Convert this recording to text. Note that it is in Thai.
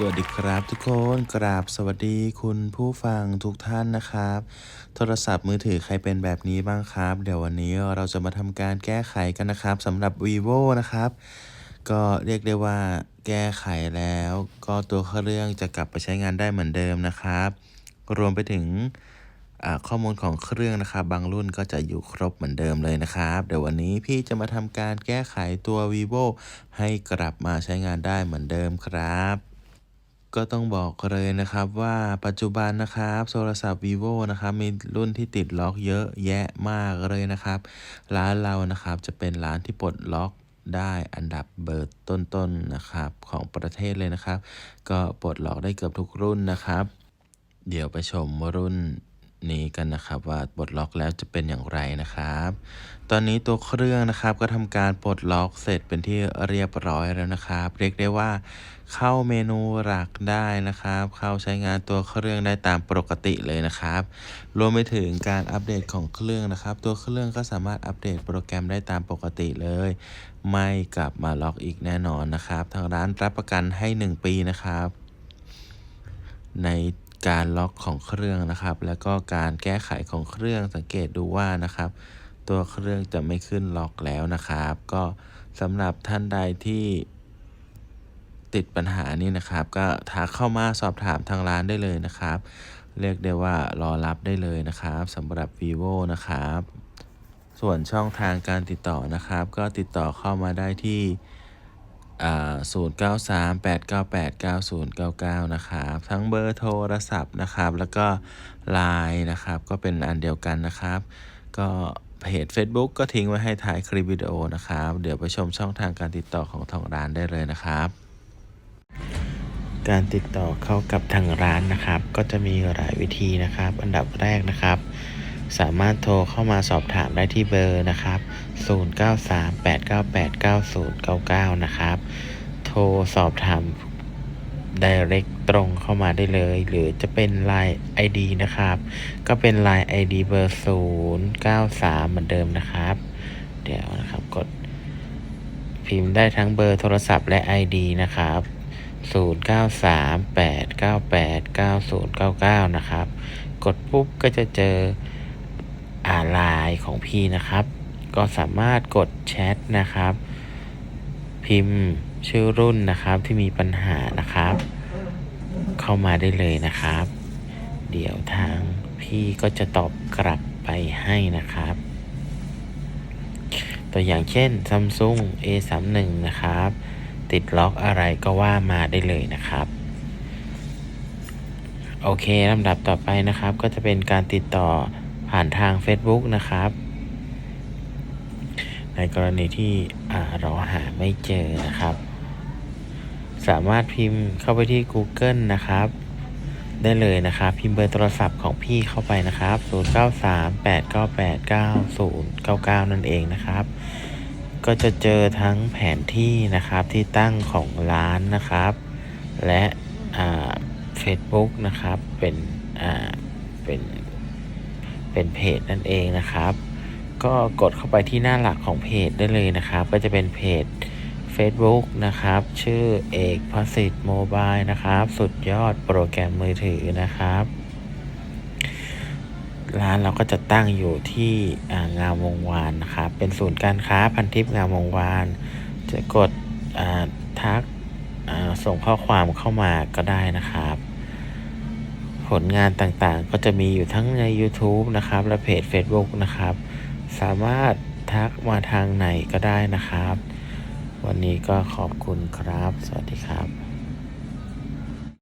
สวัสดีครับทุกคนกราบสวัสดีคุณผู้ฟังทุกท่านนะครับ โทรศัพท์มือถือใครเป็นแบบนี้บ้างครับ เดี๋ยววันนี้เราจะมาทำการแก้ไขกันนะครับสำหรับ vivo นะครับ ก็เรียกได้ว่าแก้ไขแล้ว ก็ตัวเครื่องจะกลับไปใช้งานได้เหมือนเดิมนะครับ รวมไปถึงข้อมูลของเครื่องนะครับ บางรุ่นก็จะอยู่ครบเหมือนเดิมเลยนะครับ เดี๋ยววันนี้พี่จะมาทำการแก้ไขตัว vivo ให้กลับมาใช้งานได้เหมือนเดิมครับ ก็ต้องบอกเลยนะครับว่าปัจจุบันนะครับโทรศัพท์ vivo นะครับมีรุ่นที่ติดล็อกเยอะแยะมากเลยนะครับ ร้านเรานะครับจะเป็นร้านที่ปลดล็อกได้อันดับเบอร์ต้นๆนนะครับของประเทศเลยนะครับ ก็ปลดล็อกได้เกือบทุกรุ่นนะครับ เดี๋ยวไปชมรุ่น นี้กันนะครับว่าปลดล็อกแล้วจะเป็นอย่างไรนะครับ ตอนนี้ตัวเครื่องนะครับก็ทำการปลดล็อกเสร็จเป็นที่เรียบร้อยแล้วนะครับ เรียกได้ว่าเข้าเมนูหลักได้นะครับ เข้าใช้งานตัวเครื่องได้ตามปกติเลยนะครับ รวมไปถึงการอัปเดตของเครื่องนะครับ ตัวเครื่องก็สามารถอัปเดตโปรแกรมได้ตามปกติเลย ไม่กลับมาล็อกอีกแน่นอนนะครับ ทางร้านรับประกันให้ 1 ปีนะครับใน การล็อกของเครื่องนะครับ แล้วก็การแก้ไขของเครื่องสังเกตดูว่านะครับ ตัวเครื่องจะไม่ขึ้นล็อกแล้วนะครับ ก็สำหรับท่านใดที่ติดปัญหานี้นะครับ ก็ทักเข้ามาสอบถามทางร้านได้เลยนะครับ เรียกได้ว่ารอรับได้เลยนะครับสำหรับ vivo นะครับ ส่วนช่องทางการติดต่อนะครับ ก็ติดต่อเข้ามาได้ที่ อ่า0938989099นะครับ ทั้งเบอร์โทรศัพท์นะครับ แล้วก็ Line นะครับ ก็เป็นอันเดียวกันนะครับ ก็เพจ Facebook ก็ทิ้งไว้ให้ท้ายคลิปวิดีโอนะครับ เดี๋ยวไปชมช่องทางการติดต่อของทางร้านได้เลยนะครับ การติดต่อเข้ากับทางร้านนะครับ ก็จะมีหลายวิธีนะครับ อันดับแรกนะครับ สามารถโทรเข้ามาสอบถามได้ที่เบอร์นะครับ 0938989099 นะครับ โทรสอบถาม direct ตรงเข้ามาได้เลย หรือจะเป็น Line ID นะครับ ก็เป็น Line ID เบอร์ 093 เหมือนเดิมนะครับ เดี๋ยวนะครับกดพิมพ์ได้ทั้งเบอร์โทรศัพท์และ ID นะครับ 0938989099 นะครับ กดปุ๊บก็จะเจอ ไลน์ของพี่นะครับ ก็สามารถกดแชทนะครับ พิมพ์ชื่อรุ่นนะครับที่มีปัญหานะครับ เข้ามาได้เลยนะครับ เดี๋ยวทางพี่ก็จะตอบกลับไปให้นะครับ ตัวอย่างเช่น Samsung A31 นะครับ ติดล็อกอะไรก็ว่ามาได้เลยนะครับโอเคลำดับต่อไปนะครับ ก็จะเป็นการติดต่อ ผ่านทาง Facebook นะครับ ในกรณีที่เราหาไม่เจอนะครับ สามารถพิมพ์เข้าไปที่ Google นะครับ ได้เลยนะครับ พิมพ์เบอร์โทรศัพท์ของพี่เข้าไปนะครับ 0938989099 นั่นเองนะครับ ก็จะเจอทั้งแผนที่นะครับที่ตั้งของร้านนะครับ และเฟซบุ๊กนะครับ เป็น อ่า เป็น เป็นเพจนั่นเองนะครับ ก็กดเข้าไปที่หน้าหลักของเพจได้เลยนะครับ ก็จะเป็นเพจ Facebook นะครับ ชื่อเอกพสิทธิ์โมบายนะครับ สุดยอดโปรแกรมมือถือนะครับ ร้านเราก็จะตั้งอยู่ที่างามวงวานนะครับ เป็นศูนย์การค้าพันทิพย์งามวงวาน จะกดทักส่งข้อความเข้ามาก็ได้นะครับ ผลงานต่างๆ ก็จะมีอยู่ทั้งใน YouTube นะครับ และเพจ Facebook นะครับ สามารถทักมาทางไหนก็ได้นะครับ วันนี้ก็ขอบคุณครับ สวัสดีครับ